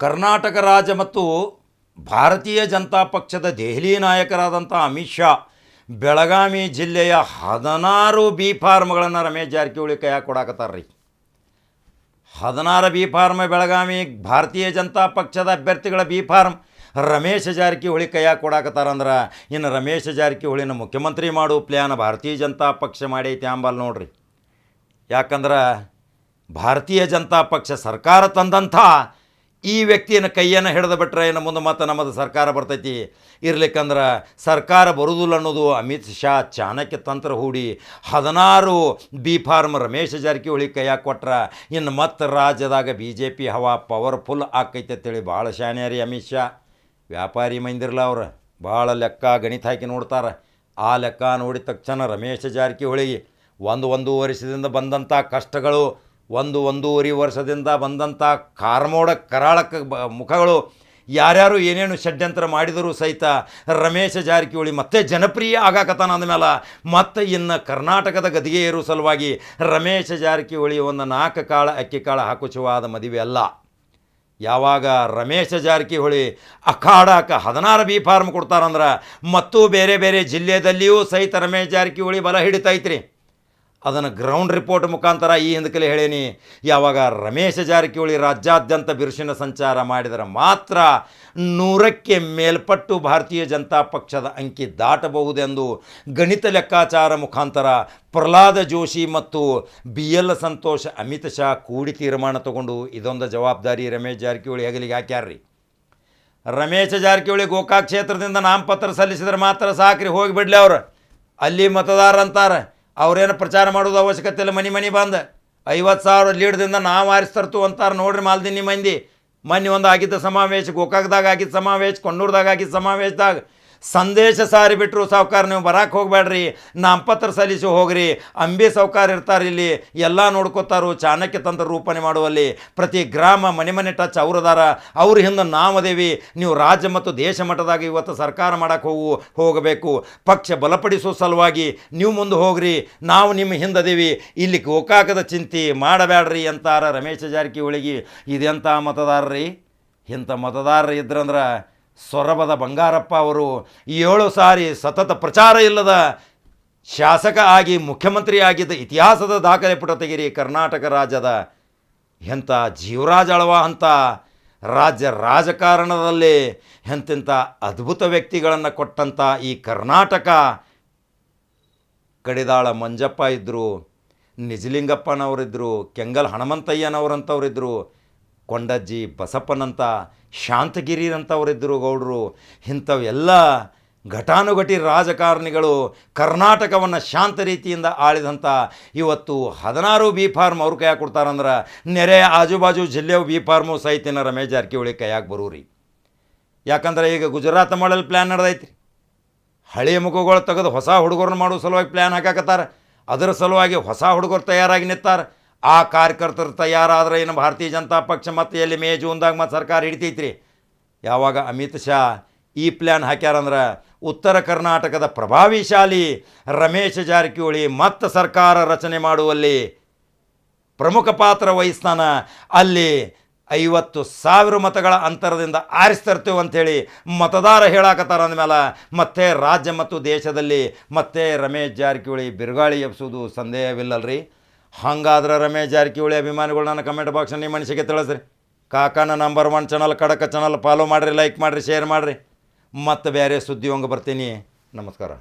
ಕರ್ನಾಟಕ ರಾಜ್ಯ ಮತ್ತು ಭಾರತೀಯ ಜನತಾ ಪಕ್ಷದ ದೆಹಲಿ ನಾಯಕರಾದಂಥ ಅಮಿತ್ ಶಾ, ಬೆಳಗಾವಿ ಜಿಲ್ಲೆಯ ಹದಿನಾರು ಬಿ ಫಾರ್ಮ್ಗಳನ್ನು ರಮೇಶ್ ಜಾರಕಿಹೊಳಿ ಕೈ ಕೊಡಾಕತ್ತಾರ ರೀ ಹದಿನಾರು ಬಿ ಫಾರ್ಮ್ ಬೆಳಗಾವಿ ಭಾರತೀಯ ಜನತಾ ಪಕ್ಷದ ಅಭ್ಯರ್ಥಿಗಳ ಬಿ ಫಾರ್ಮ್ ರಮೇಶ್ ಜಾರಕಿಹೊಳಿ ಕೈ ಕೊಡಾಕತ್ತಾರಂದ್ರೆ ಇನ್ನು ರಮೇಶ್ ಜಾರಕಿಹೊಳಿನ ಮುಖ್ಯಮಂತ್ರಿ ಮಾಡೋ ಪ್ಲ್ಯಾನ್ ಭಾರತೀಯ ಜನತಾ ಪಕ್ಷ ಮಾಡೈತಿ ಅಂಬಲ್ ನೋಡ್ರಿ. ಯಾಕಂದ್ರೆ ಭಾರತೀಯ ಜನತಾ ಪಕ್ಷ ಸರ್ಕಾರ ತಂದಂಥ ಈ ವ್ಯಕ್ತಿಯನ್ನು ಕೈಯನ್ನು ಹಿಡಿದು ಬಿಟ್ರೆ ಏನು ಮುಂದೆ ಮತ್ತೆ ನಮ್ಮದು ಸರ್ಕಾರ ಬರ್ತೈತಿ. ಇರ್ಲಿಕ್ಕಂದ್ರೆ ಸರ್ಕಾರ ಬರುವುದಿಲ್ಲ ಅನ್ನೋದು ಅಮಿತ್ ಶಾ ಚಾಣಕ್ಯ ತಂತ್ರ ಹೂಡಿ ಹದಿನಾರು ಬಿ ಫಾರ್ಮ್ ರಮೇಶ್ ಜಾರಕಿಹೊಳಿ ಕೈಯಾಗ ಕೊಟ್ರ ಇನ್ನು ಮತ್ತೆ ರಾಜ್ಯದಾಗ ಬಿ ಜೆ ಪಿ ಹವಾ ಪವರ್ಫುಲ್ ಆಕೈತೆ ಅಂತೇಳಿ ಭಾಳ ಶಾನ್ಯಾರಿ ಅಮಿತ್ ಶಾ. ವ್ಯಾಪಾರಿ ಮಂದಿರಲ್ಲ ಅವ್ರು, ಭಾಳ ಲೆಕ್ಕ ಗಣಿತ ಹಾಕಿ ನೋಡ್ತಾರೆ. ಆ ಲೆಕ್ಕ ನೋಡಿದ ತಕ್ಷಣ ರಮೇಶ್ ಜಾರಕಿಹೊಳಿ ಒಂದು ಒಂದು ವರ್ಷದಿಂದ ಬಂದಂಥ ಕಷ್ಟಗಳು ಒಂದು ಒಂದೂವರೆ ವರ್ಷದಿಂದ ಬಂದಂಥ ಕಾರ್ಮೋಡ ಕರಾಳಕ ಬ ಮುಖಗಳು ಯಾರ್ಯಾರು ಏನೇನು ಷಡ್ಯಂತ್ರ ಮಾಡಿದರೂ ಸಹಿತ ರಮೇಶ ಜಾರಕಿಹೊಳಿ ಮತ್ತೆ ಜನಪ್ರಿಯ ಆಗಾಕತಾನ ಅಂದಮೇಲೆ ಮತ್ತೆ ಇನ್ನು ಕರ್ನಾಟಕದ ಗದಿಗೆ ಏರೋ ಸಲುವಾಗಿ ರಮೇಶ ಜಾರಕಿಹೊಳಿ ಒಂದು ನಾಲ್ಕು ಕಾಳ, ಅಕ್ಕಿ ಕಾಳ ಹಾಕುಚುವಾದ ಮದುವೆ ಅಲ್ಲ. ಯಾವಾಗ ರಮೇಶ ಜಾರಕಿಹೊಳಿ ಅಖಾಡಕ್ಕೆ ಹದಿನಾರು ಬಿ ಫಾರ್ಮ್ ಕೊಡ್ತಾರಂದ್ರೆ ಮತ್ತು ಬೇರೆ ಬೇರೆ ಜಿಲ್ಲೆಯಲ್ಲಿಯೂ ಸಹಿತ ರಮೇಶ್ ಜಾರಕಿಹೊಳಿ ಬಲ ಹಿಡಿತೈತ್ರಿ. ಅದನ್ನು ಗ್ರೌಂಡ್ ರಿಪೋರ್ಟ್ ಮುಖಾಂತರ ಈ ಹಿಂದಕಲೆ ಹೇಳೇನಿ. ಯಾವಾಗ ರಮೇಶ್ ಜಾರಕಿಹೊಳಿ ರಾಜ್ಯಾದ್ಯಂತ ಬಿರುಸಿನ ಸಂಚಾರ ಮಾಡಿದರೆ ಮಾತ್ರ ನೂರಕ್ಕೆ ಮೇಲ್ಪಟ್ಟು ಭಾರತೀಯ ಜನತಾ ಪಕ್ಷದ ಅಂಕಿ ದಾಟಬಹುದೆಂದು ಗಣಿತ ಲೆಕ್ಕಾಚಾರ ಮುಖಾಂತರ ಪ್ರಹ್ಲಾದ ಜೋಶಿ ಮತ್ತು ಬಿ ಎಲ್ ಸಂತೋಷ ಅಮಿತ್ ಶಾ ಕೂಡಿ ತೀರ್ಮಾನ ತಗೊಂಡು ಇದೊಂದು ಜವಾಬ್ದಾರಿ ರಮೇಶ್ ಜಾರಕಿಹೊಳಿ ಹೆಗಲಿಗೆ ಹಾಕ್ಯಾರ್ರಿ. ರಮೇಶ್ ಜಾರಕಿಹೊಳಿ ಗೋಕಾಕ್ ಕ್ಷೇತ್ರದಿಂದ ನಾಮಪತ್ರ ಸಲ್ಲಿಸಿದ್ರೆ ಮಾತ್ರ ಸಾಕ್ರಿ ಹೋಗಿಬಿಡ್ಲಿ ಅವ್ರು. ಅಲ್ಲಿ ಮತದಾರ ಅಂತಾರೆ ಅವ್ರೇನು ಪ್ರಚಾರ ಮಾಡೋದು ಅವಶ್ಯಕತೆ ಇಲ್ಲ. ಮನೆ ಮನೆ ಬಂದು. ಐವತ್ತು ಸಾವಿರ ಲೀಡ್ದಿಂದ ನಾವು ಆರಿಸ್ತರ್ತು ಅಂತಾರೆ ನೋಡ್ರಿ ಮಾಲ್ದಿನಿ ಮಂದಿ. ಮೊನ್ನೆ ಒಂದು ಆಗಿದ್ದ ಸಮಾವೇಶ ಗೋಕಾಕ್ದಾಗ ಆಗಿದ್ದ ಸಮಾವೇಶ ಕೊಣ್ಣೂರ್ದಾಗ ಆಗಿದ್ದ ಸಮಾವೇಶದಾಗ ಸಂದೇಶ ಸಾರಿ ಬಿಟ್ಟರು ಸಾವುಕಾರ ನೀವು ಬರಕ್ಕೆ ಹೋಗಬೇಡ್ರಿ ನಾಮಪತ್ರ ಸಲ್ಲಿಸಿ ಹೋಗ್ರಿ, ಅಂಬಿ ಸಾವುಕಾರ ಇರ್ತಾರೆ ಇಲ್ಲಿ, ಎಲ್ಲ ನೋಡ್ಕೋತಾರು, ಚಾಣಕ್ಯ ತಂತ್ರ ರೂಪಣೆ ಮಾಡುವಲ್ಲಿ, ಪ್ರತಿ ಗ್ರಾಮ ಮನೆ ಮನೆ ಟಚ್ ಅವ್ರದಾರ ಅವ್ರ ಹಿಂದೆ ನಾವು ಅದೇವಿ, ನೀವು ರಾಜ್ಯ ಮತ್ತು ದೇಶ ಮಟ್ಟದಾಗ ಇವತ್ತು ಸರ್ಕಾರ ಮಾಡಕ್ಕೆ ಹೋಗು, ಹೋಗಬೇಕು, ಪಕ್ಷ ಬಲಪಡಿಸೋ ಸಲುವಾಗಿ ನೀವು ಮುಂದೆ ಹೋಗ್ರಿ, ನಾವು ನಿಮ್ಮ ಹಿಂದದೇವಿ ಇಲ್ಲಿ ಗೋಕಾಕದ ಚಿಂತೆ ಮಾಡಬೇಡ್ರಿ ಅಂತಾರ ರಮೇಶ್ ಜಾರಕಿಹೊಳಿಗೆ ಇದೆಂಥ ಮತದಾರರಿ? ಇಂಥ ಮತದಾರರು ಇದ್ರಂದ್ರೆ ಸೊರಬದ ಬಂಗಾರಪ್ಪ ಅವರು ಏಳು ಸಾರಿ ಸತತ ಪ್ರಚಾರ ಇಲ್ಲದ ಶಾಸಕ ಆಗಿ ಮುಖ್ಯಮಂತ್ರಿ ಆಗಿದ್ದ ಇತಿಹಾಸದ ದಾಖಲೆ ಪುಟ ತೆಗಿರಿ ಕರ್ನಾಟಕ ರಾಜ್ಯದ ಎಂಥ ಜೀವರಾಜ ಅಳವ ಅಂತ ರಾಜ್ಯ ರಾಜಕಾರಣದಲ್ಲಿ ಎಂತೆಂಥ ಅದ್ಭುತ ವ್ಯಕ್ತಿಗಳನ್ನು ಕೊಟ್ಟಂಥ ಈ ಕರ್ನಾಟಕ. ಕಡಿದಾಳ ಮಂಜಪ್ಪ ಇದ್ದರು ನಿಜಲಿಂಗಪ್ಪನವರಿದ್ದರು ಕೆಂಗಲ್ ಹನುಮಂತಯ್ಯನವರಂಥವ್ರಿದ್ದರು ಕೊಂಡಜ್ಜಿ ಬಸಪ್ಪನಂತ ಶಾಂತಗಿರಿರಂಥವರಿದ್ದರು ಗೌಡರು. ಇಂಥವೆಲ್ಲ ಘಟಾನುಘಟಿ ರಾಜಕಾರಣಿಗಳು ಕರ್ನಾಟಕವನ್ನು ಶಾಂತ ರೀತಿಯಿಂದ ಆಳಿದಂಥ ಇವತ್ತು ಹದಿನಾರು ಬಿ ಫಾರ್ಮ್ ಅವ್ರ ಕೈಯಾಗ ಕೊಡ್ತಾರಂದ್ರೆ ನೆರೆ ಆಜುಬಾಜು ಜಿಲ್ಲೆಯ ಬಿ ಫಾರ್ಮು ಸಹಿತಿನ ರಮೇಶ್ ಜಾರಕಿಹೊಳಿ ಕೈಯಾಗಿ ಬರೂರಿ. ಯಾಕಂದ್ರೆ ಈಗ ಗುಜರಾತ್ ಮಾಡಲ್ ಪ್ಲ್ಯಾನ್ ನಡೆದೈತಿ ಹಳೆಯ ಮುಖಗಳು ತೆಗೆದು ಹೊಸ ಹುಡುಗರನ್ನು ಮಾಡೋ ಸಲುವಾಗಿ ಪ್ಲ್ಯಾನ್ ಹಾಕಾಕತ್ತಾರೆ. ಅದರ ಸಲುವಾಗಿ ಹೊಸ ಹುಡುಗರು ತಯಾರಾಗಿ ನಿಂತಾರ. ಆ ಕಾರ್ಯಕರ್ತರು ತಯಾರಾದ್ರೆ ಏನು? ಭಾರತೀಯ ಜನತಾ ಪಕ್ಷ ಮತ್ತು ಎಲ್ಲಿ ಮೇ ಜೂನ್ದಾಗ ಮತ್ತು ಸರ್ಕಾರ ಹಿಡಿತೈತ್ರಿ? ಯಾವಾಗ ಅಮಿತ್ ಶಾ ಈ ಪ್ಲ್ಯಾನ್ ಹಾಕ್ಯಾರಂದ್ರೆ ಉತ್ತರ ಕರ್ನಾಟಕದ ಪ್ರಭಾವಿಶಾಲಿ ರಮೇಶ್ ಜಾರಕಿಹೊಳಿ ಮತ್ತು ಸರ್ಕಾರ ರಚನೆ ಮಾಡುವಲ್ಲಿ ಪ್ರಮುಖ ಪಾತ್ರ ವಹಿಸ್ತಾನ. ಅಲ್ಲಿ ಐವತ್ತು ಸಾವಿರ ಮತಗಳ ಅಂತರದಿಂದ ಆರಿಸ್ತಿರ್ತೇವೆ ಅಂಥೇಳಿ ಮತದಾರ ಹೇಳಾಕತ್ತಾರ ಅಂದಮೇಲೆ ಮತ್ತೆ ರಾಜ್ಯ ಮತ್ತು ದೇಶದಲ್ಲಿ ಮತ್ತೆ ರಮೇಶ್ ಜಾರಕಿಹೊಳಿ ಬಿರುಗಾಳಿ ಎಬ್ಸೋದು ಸಂದೇಹವಿಲ್ಲಲ್ರಿ. ಹಂಗಾದ್ರೆ ರಮೇಶ್ ಜಾರಕಿಹೊಳಿ ಅಭಿಮಾನಿಗಳು ನನ್ನ ಕಮೆಂಟ್ ಬಾಕ್ಸ್ ನಿಮ್ಮ ಮನಸ್ಸಿಗೆ ತಿಳಿಸ್ರಿ. ಕಾಕಾನ ನಂಬರ್ ಒನ್ ಚಾನಲ್ ಕಡಕ ಚಾನಲ್ ಫಾಲೋ ಮಾಡಿರಿ ಲೈಕ್ ಮಾಡಿರಿ ಶೇರ್ ಮಾಡಿರಿ. ಮತ್ತು ಬೇರೆ ಸುದ್ದಿ ಹಂಗೆ ಬರ್ತೀನಿ. ನಮಸ್ಕಾರ.